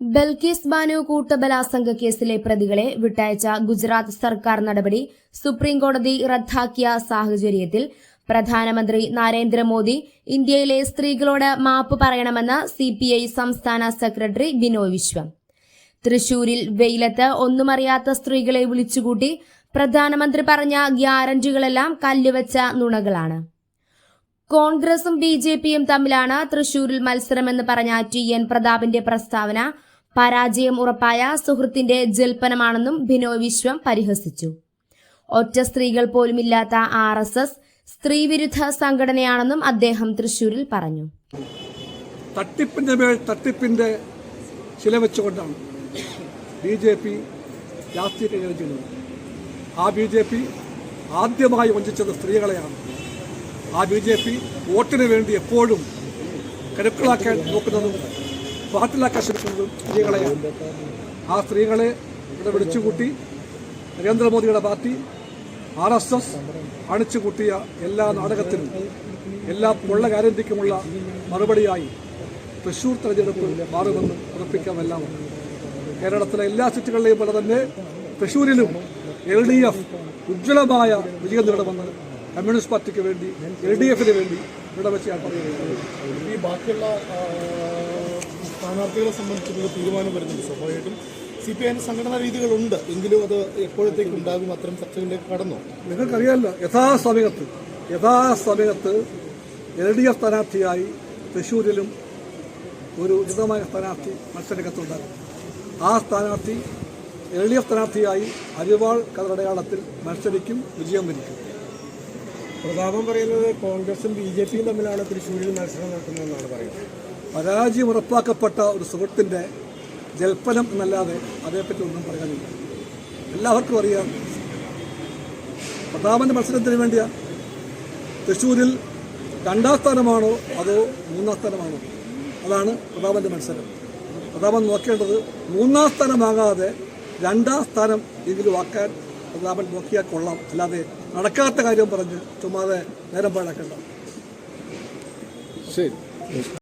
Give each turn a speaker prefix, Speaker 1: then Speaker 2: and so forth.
Speaker 1: ബൽക്കീസ് ബാനു കൂട്ടബലാസംഗ കേസിലെ പ്രതികളെ വിട്ടയച്ച ഗുജറാത്ത് സർക്കാർ നടപടി സുപ്രീംകോടതി റദ്ദാക്കിയ സാഹചര്യത്തിൽ പ്രധാനമന്ത്രി നരേന്ദ്രമോദി ഇന്ത്യയിലെ സ്ത്രീകളോട് മാപ്പ് പറയണമെന്ന് സിപിഐ സംസ്ഥാന സെക്രട്ടറി ബിനോയ് വിശ്വം. തൃശൂരിൽ വെയിലത്ത് ഒന്നുമറിയാത്ത സ്ത്രീകളെ വിളിച്ചുകൂട്ടി പ്രധാനമന്ത്രി പറഞ്ഞ ഗ്യാരന്റികളെല്ലാം കല്ലുവച്ച നുണകളാണ്. കോൺഗ്രസും ബി ജെ പിയും തമ്മിലാണ് തൃശൂരിൽ മത്സരമെന്ന് പറഞ്ഞ ടി എൻ പ്രതാപിന്റെ പ്രസ്താവന പരാജയം ഉറപ്പായ സുഹൃത്തിന്റെ ജൽപ്പനമാണെന്നും ബിനോയ് വിശ്വം പരിഹസിച്ചു. ഒറ്റ സ്ത്രീകൾ പോലുമില്ലാത്ത ആർ എസ് എസ് സ്ത്രീവിരുദ്ധ സംഘടനയാണെന്നും അദ്ദേഹം തൃശൂരിൽ പറഞ്ഞു.
Speaker 2: തട്ടിപ്പിന്റെ മേൽ തട്ടിപ്പിന്റെ ചില വെച്ചുകൊണ്ടാണ് ബി ജെ പി രാഷ്ട്രീയ ആ ബി ജെ പി ആദ്യമായി വഞ്ചിച്ചത് സ്ത്രീകളെയാണ്. ആ ബി ജെ പി വോട്ടിന് വേണ്ടി എപ്പോഴും കരുക്കളാക്കാൻ നോക്കുന്നതും പാട്ടിലാക്കാൻ ശ്രമിക്കുന്നതും സ്ത്രീകളെയാണ് ആ സ്ത്രീകളെ ഇവിടെ വിളിച്ചുകൂട്ടി നരേന്ദ്രമോദിയുടെ പാർട്ടി ആർ എസ് എസ് അണിച്ചുകൂട്ടിയ എല്ലാ നാടകത്തിനും എല്ലാ പൊള്ള കാര്യത്തിക്കുമുള്ള മറുപടിയായി തൃശൂർ തെരഞ്ഞെടുപ്പ് മാറുമെന്ന് ഉറപ്പിക്കാമെല്ലാം കേരളത്തിലെ എല്ലാ സീറ്റുകളിലെയും പോലെ തന്നെ തൃശൂരിലും എൽ ഡി എഫ് ഉജ്ജ്വലമായ വിജയം നേടുമെന്ന് കമ്മ്യൂണിസ്റ്റ് പാർട്ടിക്ക് വേണ്ടി എൽ ഡി എഫിന് വേണ്ടി ഇവിടെ വെച്ച് ഞാൻ പറയുകയാണ്
Speaker 3: ബാക്കിയുള്ള സ്ഥാനാർത്ഥികളെ സംബന്ധിച്ചിട്ടുള്ള തീരുമാനം വരുന്നുണ്ട്. സ്വാഭാവികമായിട്ടും സി പി ഐന് സംഘടനാ രീതികളുണ്ട്. എങ്കിലും അത് എപ്പോഴത്തേക്ക് ഉണ്ടാകും അത്തരം ചർച്ചകളിലേക്ക് കടന്നു?
Speaker 2: നിങ്ങൾക്കറിയാമല്ലോ യഥാസമയത്ത് യഥാസമയത്ത് എൽ ഡി എഫ് സ്ഥാനാർത്ഥിയായി തൃശ്ശൂരിലും ഒരു ഉചിതമായ സ്ഥാനാർത്ഥി മത്സരരംഗത്തുണ്ടാകും. ആ സ്ഥാനാർത്ഥി എൽ ഡി എഫ് സ്ഥാനാർത്ഥിയായി അരിവാൾ കതടയാളത്തിൽ മത്സരിക്കും വിജയം വരിക്കും.
Speaker 4: പ്രതാപം പറയുന്നത് കോൺഗ്രസും ബി ജെ പിയും തമ്മിലാണ് തൃശ്ശൂരിൽ മത്സരം നടക്കുന്നതെന്നാണ് പറയുന്നത്.
Speaker 2: പരാജയം ഉറപ്പാക്കപ്പെട്ട ഒരു സുഹൃത്തിന്റെ ജൽപ്പനം എന്നല്ലാതെ അതേപ്പറ്റി ഒന്നും പറയാനില്ല. എല്ലാവർക്കും അറിയാം. പ്രതാപന്റെ മത്സരത്തിന് വേണ്ടിയാ തൃശ്ശൂരിൽ രണ്ടാം സ്ഥാനമാണോ അതോ മൂന്നാം സ്ഥാനമാണോ? അതാണ് പ്രതാപന്റെ മത്സരം. പ്രതാപൻ നോക്കേണ്ടത് മൂന്നാം സ്ഥാനം രണ്ടാം സ്ഥാനം എങ്കിലും ആക്കാൻ പ്രതാപൻ നോക്കിയാൽ കൊള്ളാം. അല്ലാതെ നടക്കാത്ത കാര്യം പറഞ്ഞ് ചുമ്മാതെ നേരം പാഴാക്കേണ്ട.
Speaker 3: ശരി.